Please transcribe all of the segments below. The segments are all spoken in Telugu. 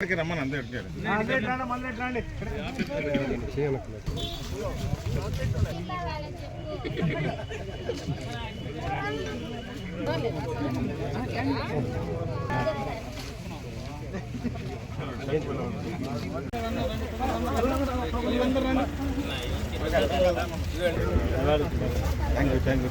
రమ్మని అందరూ. థ్యాంక్ యూ థ్యాంక్ యూ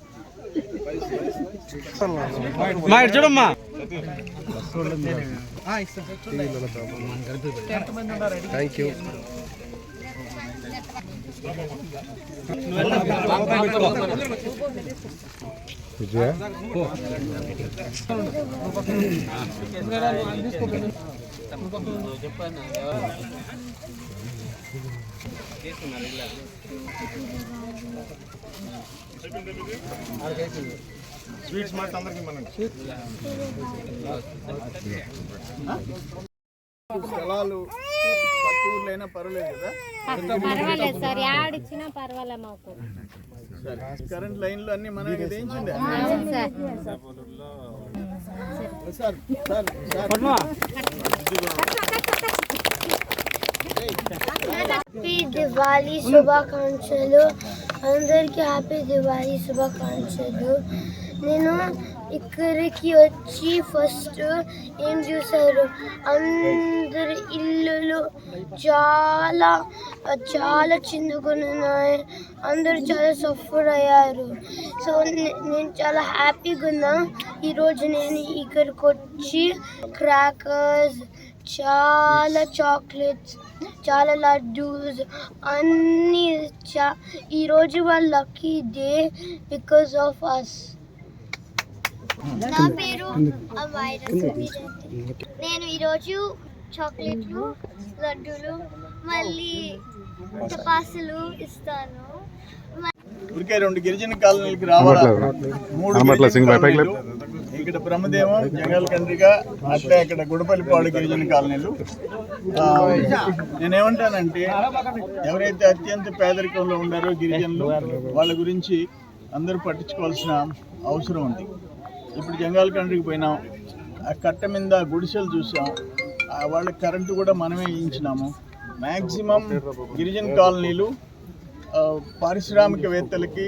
మా ఇటు చూడమ్మా. Thank you Vijaya? స్వీట్స్ మాట అందరికి మనం. స్థలాలు ఊర్లైనా పర్వాలేదు కదా? పర్వాలేదు సార్ యాడిచ్చినా పర్వాలే మాకు. కరెంట్ లైన్లు అన్ని వేయించండి అవును sir sir sir sir happy Diwali శుభాకాంక్షలు. అందరికీ హ్యాపీ దివాళీ శుభాకాంక్షలు. నేను ఇక్కడికి వచ్చి ఫస్ట్ ఏం చూసారు అందరి ఇల్లులు చాలా చాలా చిందుకున్నాయి అందరూ చాలా సఫర్ అయ్యారు. సో నేను చాలా హ్యాపీగా ఉన్నా. ఈరోజు నేను ఇక్కడికి వచ్చి క్రాకర్స్ చాలా చాక్లెట్స్ చాలా లడ్డూస్ అన్నీ చా ఈరోజు వాళ్ళ lucky day because of us నా పేరు నేను ఈరోజు చాక్లెట్లు లడ్డూలు మళ్ళీ ఇస్తాను. ఊరికే రెండు గిరిజన కాలనీలకి రావాలా? మూడు. ఇక్కడ బ్రహ్మదేవం జంగల్ కండ్రిగా అట్లే ఇక్కడ గుడపల్లిపాడు గిరిజన కాలనీలు. ఆ, నేనేమంటానంటే ఎవరైతే అత్యంత పేదరికంలో ఉన్నారో గిరిజనులు వాళ్ళ గురించి అందరూ పట్టించుకోవాల్సిన అవసరం ఉంది. ఇప్పుడు జంగాల్ కండ్రికి పోయినాం ఆ కట్ట మీద గుడిసెలు చూసాం ఆ వాళ్ళకి కరెంటు కూడా మనమే ఇచ్చినాము మ్యాక్సిమం గిరిజన కాలనీలు పారిశ్రామికవేత్తలకి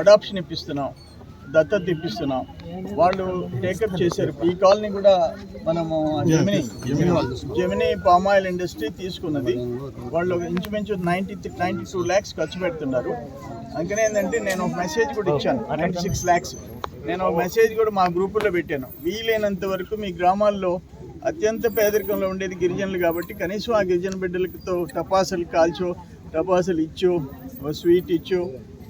అడాప్షన్ ఇప్పిస్తున్నాం దత్తత ఇప్పిస్తున్నాం. వాళ్ళు టేకప్ చేశారు. ఈ కాలనీ కూడా మనము జమిని జమిని పామాయిల్ ఇండస్ట్రీ తీసుకున్నది. వాళ్ళు ఇంచుమించు నైంటీ నైంటీ టూ ల్యాక్స్ ఖర్చు పెడుతున్నారు. అందుకనే ఏంటంటే నేను ఒక మెసేజ్ కూడా ఇచ్చాను. నైంటీ సిక్స్ ల్యాక్స్ నేను ఒక మెసేజ్ కూడా మా గ్రూపుల్లో పెట్టాను. వీలైనంత వరకు మీ గ్రామాల్లో అత్యంత పేదరికంలో ఉండేది గిరిజనులు కాబట్టి కనీసం ఆ గిరిజన బిడ్డలతో టపాసులు కాల్చో టపాసులు ఇచ్చో స్వీట్ ఇచ్చో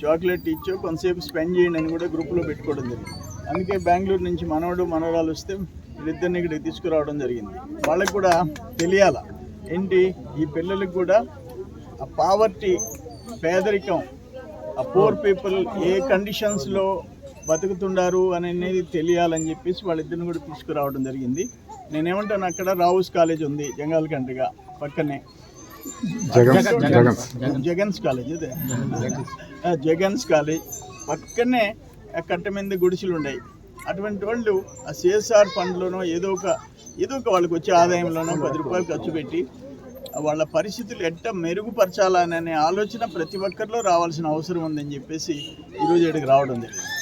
చాక్లెట్ ఇచ్చో కొంతసేపు స్పెండ్ చేయండి అని కూడా గ్రూప్లో పెట్టుకోవడం జరిగింది. అందుకే బెంగళూరు నుంచి మనవడు మనవరాలు వస్తే వీళ్ళిద్దరిని ఇక్కడికి తీసుకురావడం జరిగింది. వాళ్ళకి కూడా తెలియాల? ఏంటి? ఈ పిల్లలకు కూడా ఆ పావర్టీ పేదరికం ఆ పూర్ పీపుల్ ఏ కండిషన్స్లో బతుకుతుండారు అని అనేది తెలియాలని చెప్పేసి వాళ్ళిద్దరిని కూడా తీసుకురావడం జరిగింది. నేనేమంటాను అక్కడ రావుస్ కాలేజ్ ఉంది జంగాల్ కంట్రీగా పక్కనే. జగన్ జగన్ జగన్స్ కాలేజ్ అదే. జగన్స్ కాలేజ్. పక్కనే కట్ట మీద గుడిసెలు ఉన్నాయి అటువంటి వాళ్ళు ఆ సిఎస్ఆర్ ఫండ్లోనో ఏదో ఒక ఏదో ఒక వాళ్ళకి వచ్చే ఆదాయంలోనో పది రూపాయలు ఖర్చు పెట్టి వాళ్ళ పరిస్థితులు ఎట్ట మెరుగుపరచాలనే ఆలోచన ప్రతి ఒక్కరిలో రావాల్సిన అవసరం ఉందని చెప్పేసి ఈరోజు ఇక్కడికి రావడం జరిగింది.